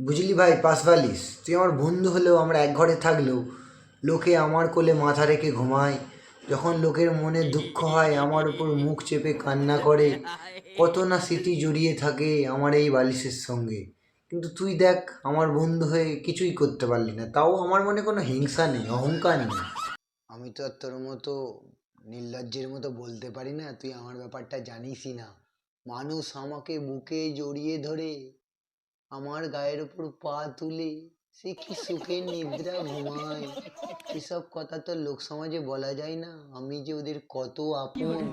বুঝলি ভাই পাশবালিশ তুই আমার বন্ধু হলেও, আমরা এক ঘরে থাকলেও, লোকে আমার কোলে মাথা রেখে ঘুমায়। যখন লোকের মনে দুঃখ হয়, আমার উপর মুখ চেপে কান্না করে। কত না স্মৃতি জড়িয়ে থাকে আমার এই বালিশের সঙ্গে। কিন্তু তুই দেখ, আমার বন্ধু হয়ে কিছুই করতে পারলি না। তাও আমার মনে কোনো হিংসা নেই, অহংকার নেই। আমি তো আর তোর মতো নির্লজ্জের মতো বলতে পারি না। তুই আমার ব্যাপারটা জানিসই না। মানুষ আমাকে বুকে জড়িয়ে ধরে আমার গায়ের উপর পা তুলে সে কি সুখে নিদ্রা ঘুমায়? এসব কথা তো লোক সমাজে বলা যায় না। আমি যে ওদের কত আপন,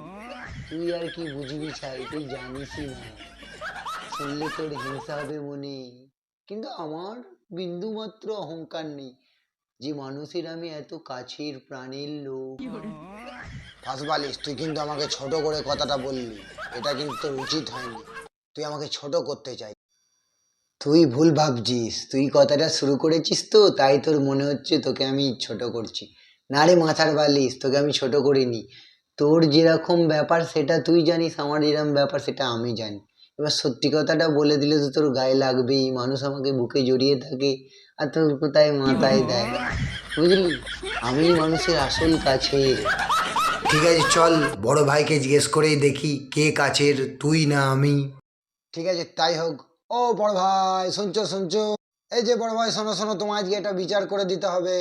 তুই আর কি বুঝবি চাই তুই জানিসই না। শুনলে তোর হিংসা হবে মনে। কিন্তু আমার বিন্দু মাত্র অহংকার নেই। যে মানুষের আমি এত কাছের প্রাণের লোক। ফাঁসবালিশ তুই কিন্তু আমাকে ছোট করে কথাটা বললি। এটা কিন্তু উচিত হয়নি। তুই আমাকে ছোট করতে চাই। তুই ভুল ভাবছিস তুই কথাটা শুরু করেছিস তো তাই তোর মনে হচ্ছে তোকে আমি ছোট করছি। না রে মাথার বালিশ তোকে আমি ছোট করিনি। তোর যেরকম ব্যাপার সেটা তুই জানিস আমার যেরকম ব্যাপার সেটা আমি জানি। এবার সত্যি কথাটা বলে দিলে তো তোর গায়ে লাগবেই মানুষ আমাকে বুকে জড়িয়ে থাকে আর তোর কোথায় মাথায় দেয়? বুঝলি? আমি মানুষের আসল কাছে। ঠিক আছে চল বড় ভাইকে জিজ্ঞেস করেই দেখি কে কাছের তুই না আমি। ঠিক আছে তাই হোক। ও বড় ভাই শুনছো শুনছো? এই যে বড় ভাই শোনো শোনো তোমার আজকে একটা বিচার করে দিতে হবে।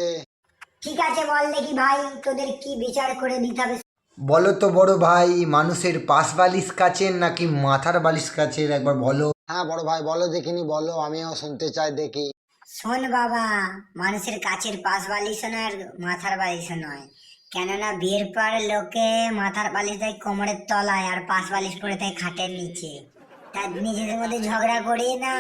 ঠিক আছে বল দেখি ভাই তোদের কি বিচার করে দিতে হবে? বলো তো বড় ভাই মানুষের পাশ বালিশ কাছের নাকি মাথার বালিশ কাছের একবার বলো। হ্যাঁ বড় ভাই বলো দেখিনি বলো আমিও শুনতে চাই দেখি। শোন বাবা মানুষের কাছের পাশ বালিশ নয় আর মাথার বালিশ নয়। কেননা বিয়ের পর লোকে মাথার বালিশ দেয় কোমরের তলায় আর পাশ বালিশ পরে দেয় খাটের নিচে। তার নিজেদের মধ্যে ঝগড়া করি না।